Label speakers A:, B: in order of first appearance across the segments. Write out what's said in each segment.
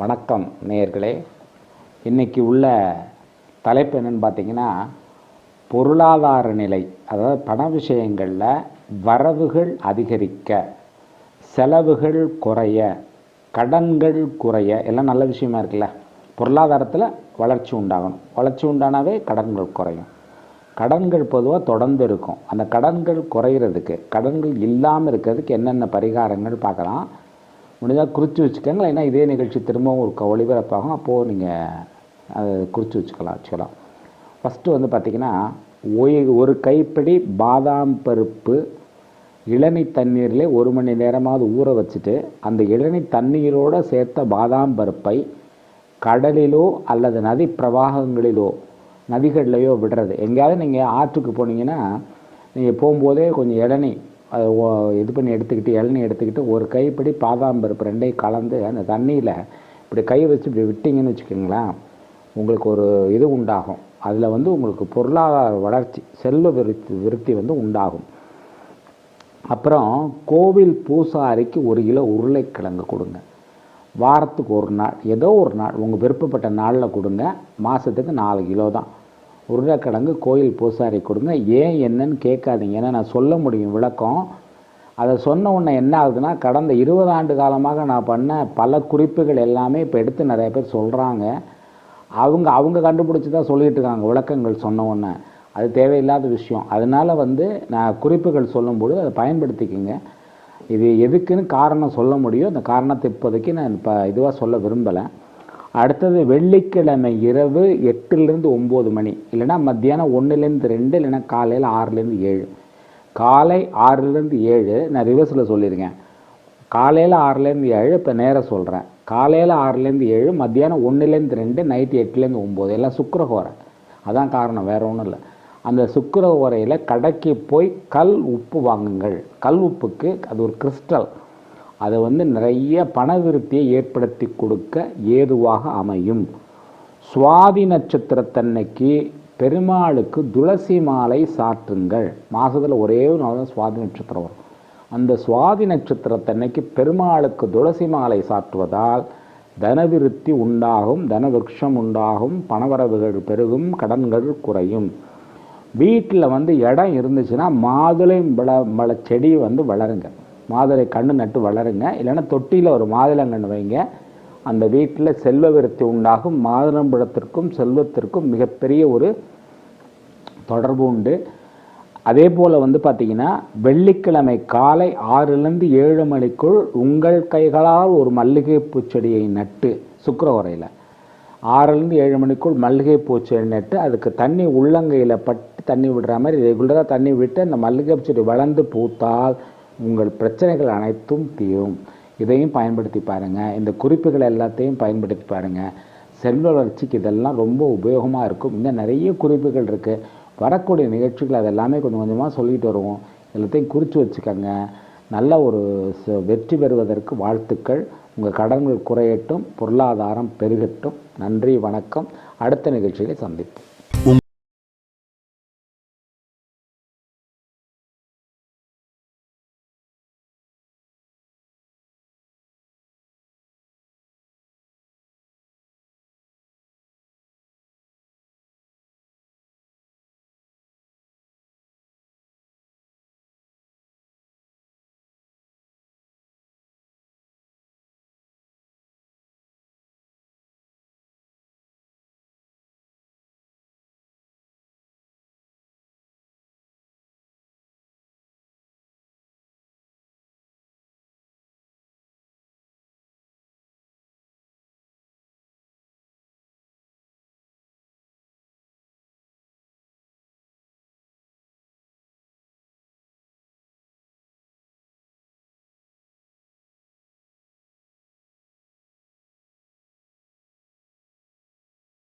A: வணக்கம் நேயர்களே. இன்றைக்கி உள்ள தலைப்பு என்னன்னு பார்த்தீங்கன்னா பொருளாதார நிலை அதாவது பண விஷயங்களில் வரவுகள் அதிகரிக்க செலவுகள் குறைய கடன்கள் குறைய எல்லாம் நல்ல விஷயமா இருக்குல்ல? பொருளாதாரத்தில் வளர்ச்சி உண்டாகணும். வளர்ச்சி உண்டானாவே கடன்கள் குறையும். கடன்கள் பொதுவாக தொடர்ந்து இருக்கும். அந்த கடன்கள் குறையிறதுக்கு கடன்கள் இல்லாமல் இருக்கிறதுக்கு என்னென்ன பரிகாரங்கள் பார்க்கலாம். முடிஞ்சால் குறித்து வச்சுக்கோங்க. ஏன்னா இதே நிகழ்ச்சி திரும்பவும் ஒரு கவலை ஒளிபரப்பாகும். அப்போது நீங்கள் அதை குறித்து வச்சுக்கலாம் ஆக்சுவலாக ஃபஸ்ட்டு வந்து பார்த்திங்கன்னா ஒய் ஒரு கைப்பிடி பாதாம் பருப்பு இளநி தண்ணீரில் ஒரு மணி நேரமாவது ஊற வச்சுட்டு அந்த இளநீ தண்ணீரோடு சேர்த்த பாதாம் பருப்பை கடலிலோ அல்லது நதி பிரவாகங்களிலோ நதிகள்லையோ விடுறது. எங்கேயாவது நீங்கள் ஆற்றுக்கு போனீங்கன்னா நீங்கள் போகும்போதே கொஞ்சம் இளநீ இது பண்ணி எடுத்துக்கிட்டு இளநீ எடுத்துக்கிட்டு ஒரு கைப்பிடி பாதாம் பருப்பு ரெண்டையும் கலந்து அந்த தண்ணியில் இப்படி கை வச்சு இப்படி விட்டிங்கன்னு வச்சுக்கோங்களேன் உங்களுக்கு ஒரு இது உண்டாகும். அதில் வந்து உங்களுக்கு பொருளாதார வளர்ச்சி செல்வ விருத்தி விருத்தி வந்து உண்டாகும். அப்புறம் கோவில் பூசாரிக்கு ஒரு கிலோ உருளைக்கிழங்கு கொடுங்க. வாரத்துக்கு ஒரு நாள் ஏதோ ஒரு நாள் உங்கள் விருப்பப்பட்ட நாளில் கொடுங்க மாதத்துக்கு நாலு கிலோ தான். உருளைக்கிழங்கு கோயில் பூசாரி கொடுங்க. ஏன் என்னன்னு கேட்காதீங்க. ஏன்னா நான் சொல்ல முடியும் விளக்கம். அதை சொன்ன உடனே என்ன ஆகுதுன்னா கடந்த இருபது ஆண்டு காலமாக நான் பண்ண பல குறிப்புகள் எல்லாமே இப்போ எடுத்து நிறைய பேர் சொல்கிறாங்க அவங்க அவங்க கண்டுபிடிச்சி தான் சொல்லிகிட்டு இருக்காங்க விளக்கங்கள் சொன்ன உடனே. அது தேவையில்லாத விஷயம். அதனால் வந்து நான் குறிப்புகள் சொல்லும்போது அதை பயன்படுத்திக்கோங்க. இது எதுக்குன்னு காரணம் சொல்ல முடியும். அந்த காரணத்தை இப்போதைக்கு நான் இப்போ இதுவாக சொல்ல விரும்பலை. அடுத்தது வெள்ளிக்கிழமை இரவு எட்டுலேருந்து ஒம்பது மணி. இல்லைன்னா மத்தியானம் ஒன்றுலேருந்து ரெண்டு இல்லைன்னா காலையில் ஆறுலேருந்து ஏழு. காலை ஆறுலேருந்து ஏழு நான் ரிவர்ஸில் சொல்லியிருக்கேன். காலையில் ஆறுலேருந்து ஏழு இப்போ நேராக சொல்கிறேன் காலையில் ஆறுலேருந்து ஏழு மத்தியானம் ஒன்றுலேருந்து ரெண்டு நைட்டு எட்டுலேருந்து ஒம்பது. எல்லாம் சுக்கிரஹோரை அதான் காரணம் வேறு ஒன்றும் இல்லை. அந்த சுக்கிர ஓரையில் கடைக்கு போய் கல் உப்பு வாங்குங்கள். கல் உப்புக்கு அது ஒரு கிறிஸ்டல் அதை வந்து நிறைய பண விருத்தியை ஏற்படுத்தி கொடுக்க ஏதுவாக அமையும். சுவாதி நட்சத்திரத்தன்னைக்கு பெருமாளுக்கு துளசி மாலை சாற்றுங்கள். மாதத்தில் ஒரே ஒரு நாள் தான் சுவாதி நட்சத்திரம் வரும். அந்த சுவாதி நட்சத்திரத்தன்னைக்கு பெருமாளுக்கு துளசி மாலை சாற்றுவதால் தனவிருத்தி உண்டாகும் தனவிருஷம் உண்டாகும் பணவரவுகள் பெருகும் கடன்கள் குறையும். வீட்டில் வந்து இடம் இருந்துச்சுன்னா மாதுளை வள வள செடி வந்து வளருங்க. மாதுளை கண்ணு நட்டு வளருங்க. இல்லைன்னா தொட்டியில் ஒரு மாதுளங்கன்று வைங்க. அந்த வீட்டில் செல்வ விருத்தி உண்டாகும். மாதுளம்பழத்திற்கும் செல்வத்திற்கும் மிகப்பெரிய ஒரு தொடர்பு உண்டு. அதே போல் வந்து பார்த்தீங்கன்னா வெள்ளிக்கிழமை காலை ஆறுலேருந்து ஏழு மணிக்குள் உங்கள் கைகளால் ஒரு மல்லிகைப்பூ செடியை நட்டு சுக்கரவரையில். ஆறுலேருந்து ஏழு மணிக்குள் மல்லிகைப்பூ செடி நட்டு அதுக்கு தண்ணி உள்ளங்கையில் பட்டு தண்ணி விடுற மாதிரி ரெகுலராக தண்ணி விட்டு அந்த மல்லிகை செடி வளர்ந்து பூத்தால் உங்கள் பிரச்சனைகள் அனைத்தும் தீரும். இதையும் பயன்படுத்தி பாருங்கள் இந்த குறிப்புகள் எல்லாத்தையும் பயன்படுத்தி பாருங்கள் செல்வ வளர்ச்சிக்கு இதெல்லாம் ரொம்ப உபயோகமாக இருக்கும். இன்னும் நிறைய குறிப்புகள் இருக்குது வரக்கூடிய நிகழ்ச்சிகள் அதெல்லாமே கொஞ்சம் கொஞ்சமாக சொல்லிட்டு வருவோம். எல்லாத்தையும் குறித்து வச்சுக்கோங்க. நல்ல ஒரு ச- வெற்றி பெறுவதற்கு வாழ்த்துக்கள். உங்கள் கடன்கள் குறையட்டும் பொருளாதாரம் பெருகட்டும். நன்றி வணக்கம். அடுத்த நிகழ்ச்சிகளை சந்திப்போம்.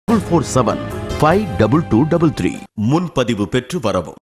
B: Four seven five double two double three
C: முன்பதிவு பெற்று வரவும்